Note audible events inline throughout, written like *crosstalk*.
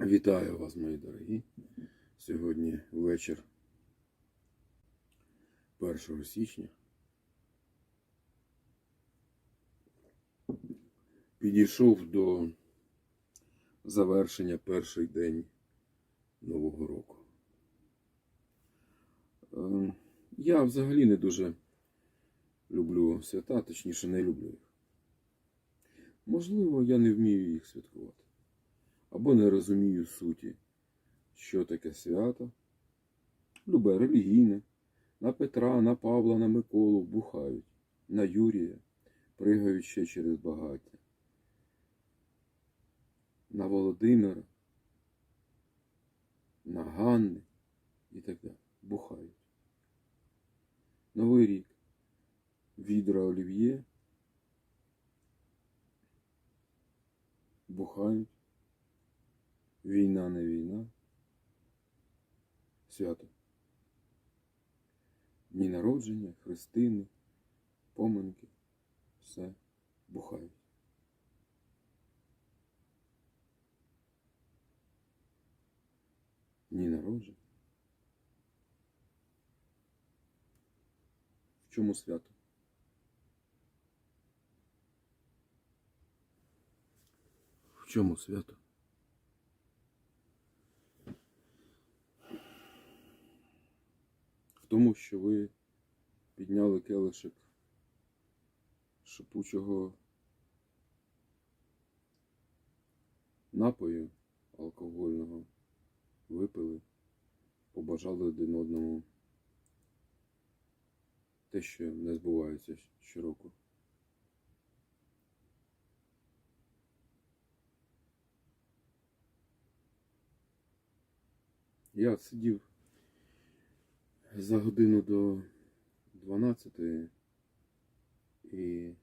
Вітаю вас, мої дорогі. Сьогодні вечір 1 січня. Підійшов до завершення перший день Нового року. Ем, Я взагалі не дуже люблю свята, точніше не люблю їх. Можливо, я не вмію їх святкувати або не розумію суті, що таке свято. Любе релігійне, на Петра, на Павла, на Миколу бухають, на Юрія пригають ще через багаття, на Володимира, на Ганни і так далі. Бухають. Новий рік. Відра олів'є. Бухають. Війна не війна. Свято. Дні народження, хрестини, поминки, все бухають. Дні народження. В чому свято? В чому свято? В тому, що ви підняли келишик шипучого напою алкогольного, випили, побажали один одному те, що не збувається щороку. Я сидів за годину до 12 і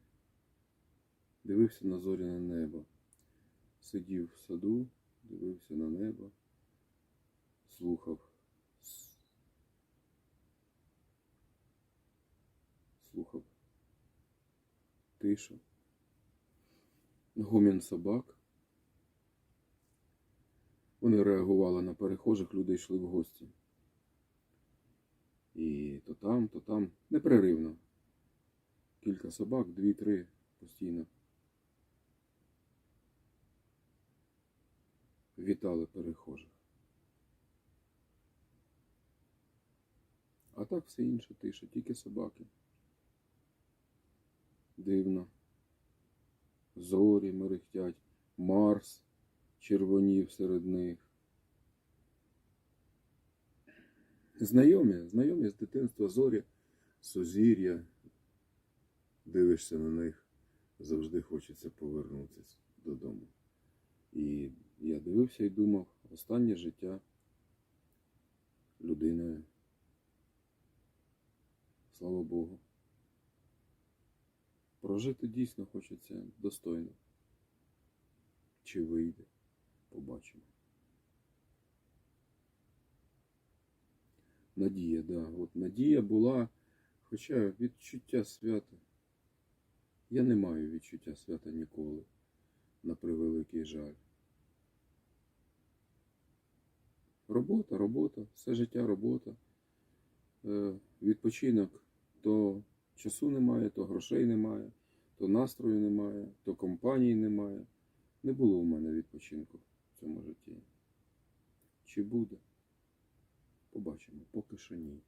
дивився на зоряне небо. Сидів в саду, дивився на небо, слухав. Слухав тишу, гомін собак. Вони реагували на перехожих, люди йшли в гості. І то там, то там непреривно. Кілька собак, дві-три постійно. Вітали перехожих. А так все інше тише, тільки собаки. Дивно. Зорі мерехтять, Марс червонів серед них. Знайомі, знайомі з дитинства зорі, сузір'я. Дивишся на них, завжди хочеться повернутися додому. І я дивився і думав, останнє життя людиною. Слава Богу. Прожити дійсно хочеться достойно. Чи вийде, побачимо. Надія, да. От надія була, хоча відчуття свята. Я не маю відчуття свята ніколи, на превеликий жаль. Робота, робота, все життя робота. Е, відпочинок то часу немає, то грошей немає, то настрою немає, то компанії немає. Не було у мене відпочинку в цьому житті. Чи буде? Побачимо, поки що ні.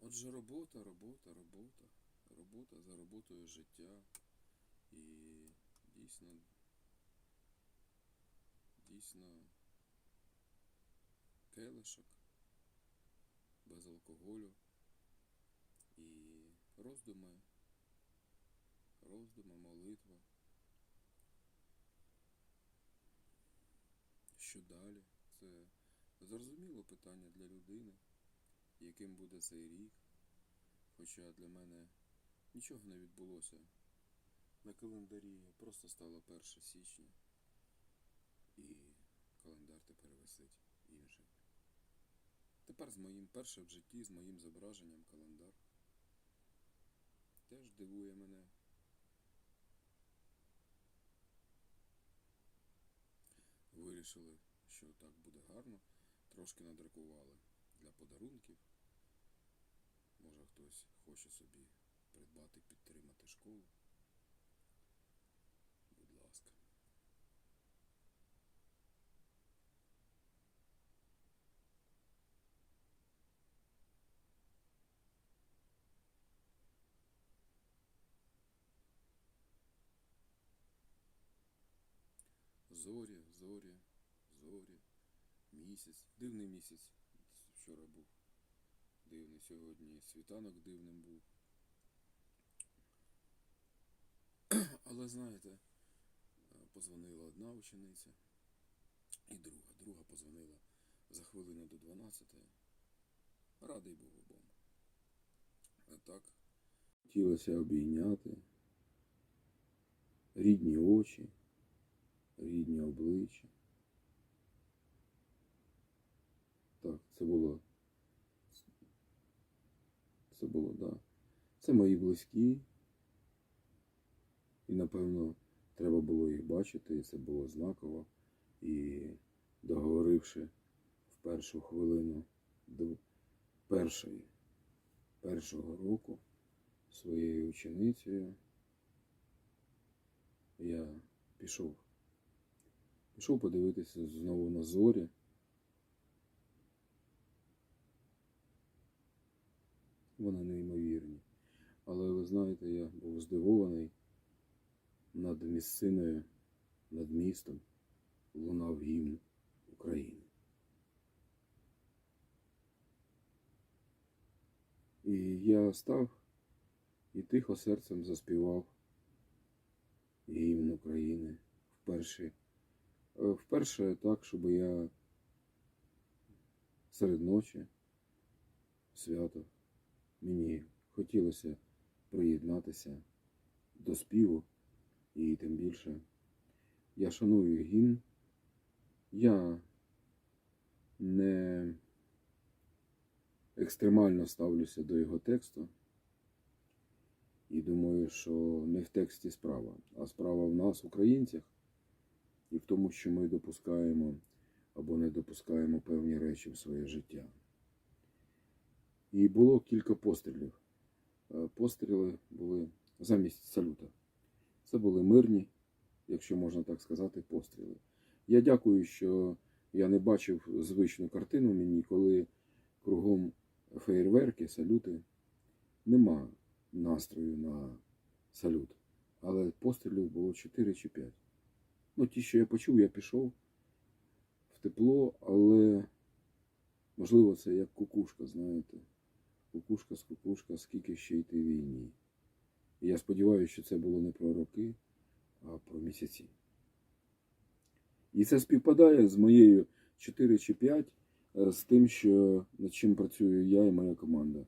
Отже, робота, робота, робота, робота за роботою життя. І дійсно, дійсно келишок без алкоголю і роздуми роздуми, молитва. Що далі? Це зрозуміле питання для людини, яким буде цей рік. Хоча для мене нічого не відбулося. На календарі просто стало 1 січня і календар тепер висить інший. Тепер з моїм першим в житті, з моїм зображенням календар. теж дивує мене. Вирішили, що так буде гарно. Трошки надракували для подарунків. Може хтось хоче собі придбати, підтримати школу. Будь ласка. Зорі, зорі, зорі, місяць. Дивний місяць. Вчора був дивний, сьогодні світанок дивним був. *clears throat* Але знаєте, позвонила одна учениця і друга. Друга позвонила за хвилину до 12. Радий був обом. А так, хотілося обійняти рідні очі, рідні обличчя. Так, це було. Це було, так. Да. Це мої близькі. І, напевно, треба було їх бачити, і це було знаково. І договоривши в першу хвилину до першої, першого року своєю ученицею, я пішов. Пішов подивитися знову на зорі. Вони неймовірні. Але ви знаєте, я був здивований над місциною, над містом лунав гімн України. І я став і тихо серцем заспівав гімн України вперше. Е, Вперше так, щоб я серед ночі свято мені хотілося приєднатися до співу, і тим більше я шаную гімн. Я не екстремально ставлюся до його тексту. І думаю, що не в тексті справа, а справа в нас, українцях, і в тому, що ми допускаємо або не допускаємо певні речі в своє життя. І було кілька пострілів. Е, Постріли були замість салюта. Це були мирні, якщо можна так сказати, постріли. Я дякую, що я не бачив звичну картину мені, коли кругом феєрверки, салюти. Нема настрою на салют. Але пострілів було 4 чи 5. Ну, ті, що я почув, я пішов в тепло, але можливо це як кукушка, знаєте. Кукушка з кукушка, скільки ще йти війні. І я сподіваюся, що це було не про роки, а про місяці. І це співпадає з моєю 4 чи 5 е, з тим, що над чим працюю я і моя команда,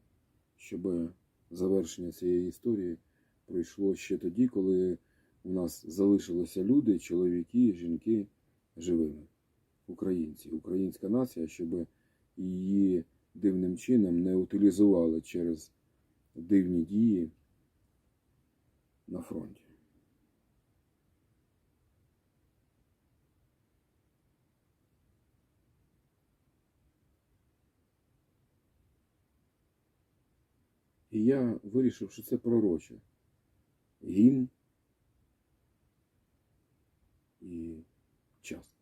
щоб завершення цієї історії пройшло ще тоді, коли у нас залишилися люди, чоловіки, жінки живими, українці, українська нація, щоб її дивним чином не утилізували через дивні дії на фронті. І я вирішив, що це пророче. Гімн і час.